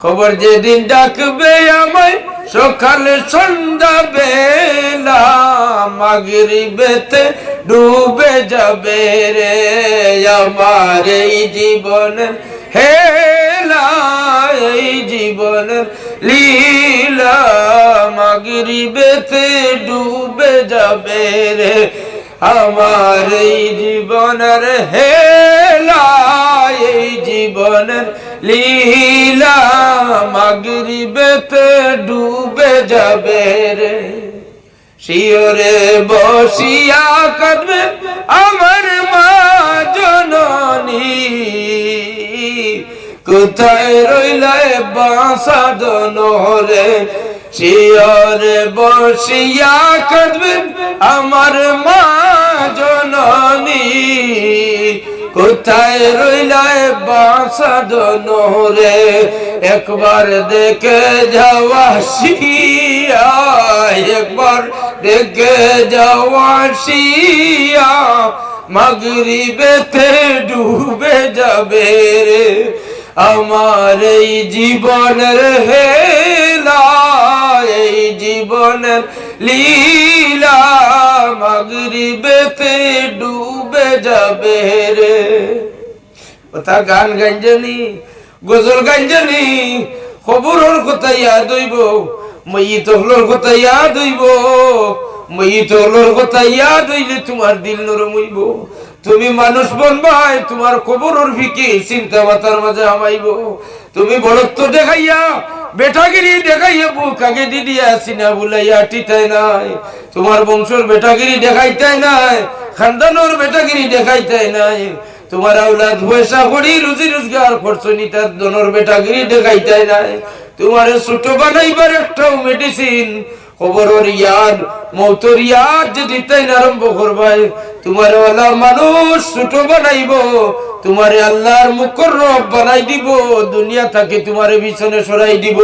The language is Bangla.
খবর যেদিন ডাকবে আমায়, সকালে সন্ধ্যা বেলা মাগরিবেতে ডুবে যাবে রে আমার এই জীবন হেলা, এই জীবন লীলা। মাগরিবেতে ডুবে যাবে রে আমার এই জীবনের হেলা, এই জীবনের লীলা। মাগরিবেতে ডুবে যাবে রে। শিওরে বসিয়া কাঁদবে আমার মা জননী। কোথায় রইলে বাঁসাদন রে শিওরে বসিয়া কাঁদবে আমার মা জননী। কোথায় রইলায় বাঁসাদন রে একবার দেখে যাওয়া শিয়া, একবার দেখে যাওয়া শিয়া। মাগরিবেতে ডুবে যাবে রে। আমার এই জীবনের হেলা, এই জীবনের লীলা। মাগরিবেতে ডুবে যাবে রে। কথা গান গাঞ্জনি গজল গাঞ্জনি খবরের কথা ইয়াদ হইব ময়িত হলোর কথা ইয়াদ হইব ময়িত হলোর কথা ইয়াদ হইলে তোমার দিল নরম হইব। তুমি মানুষ বনবাই তোমার কবরের ফিকি চিন্তা মাথার মাঝে আমাইব তুমি বড়ত্ব দেখাইয়া বেটাগিরি দেখাইয়া দিদি আসি সিনা বুলাইয়া টিতাই নাই। তোমার বংশর বেটাগিরি দেখাইতাই নাই, খানদানোর বেটাগিরি দেখাইতাই নাই। তোমার আউলাদ পয়সা করি রুজি রোজগার করছ নি তার দনর বেটাগিরি দেখাইতাই নাই। তোমার ছোট বানাইবার একটাও মেডিসিন খবরের ইয়াদ মৌতর ইয়াদ যদি তাই আরম্ভ করবাই, তোমার ওলা মানুষ ছোট বানাইব, তোমারে আল্লাহর মুকর বানাই দিব, দুনিয়া থাকে তোমার বিছনে সরাই দিব।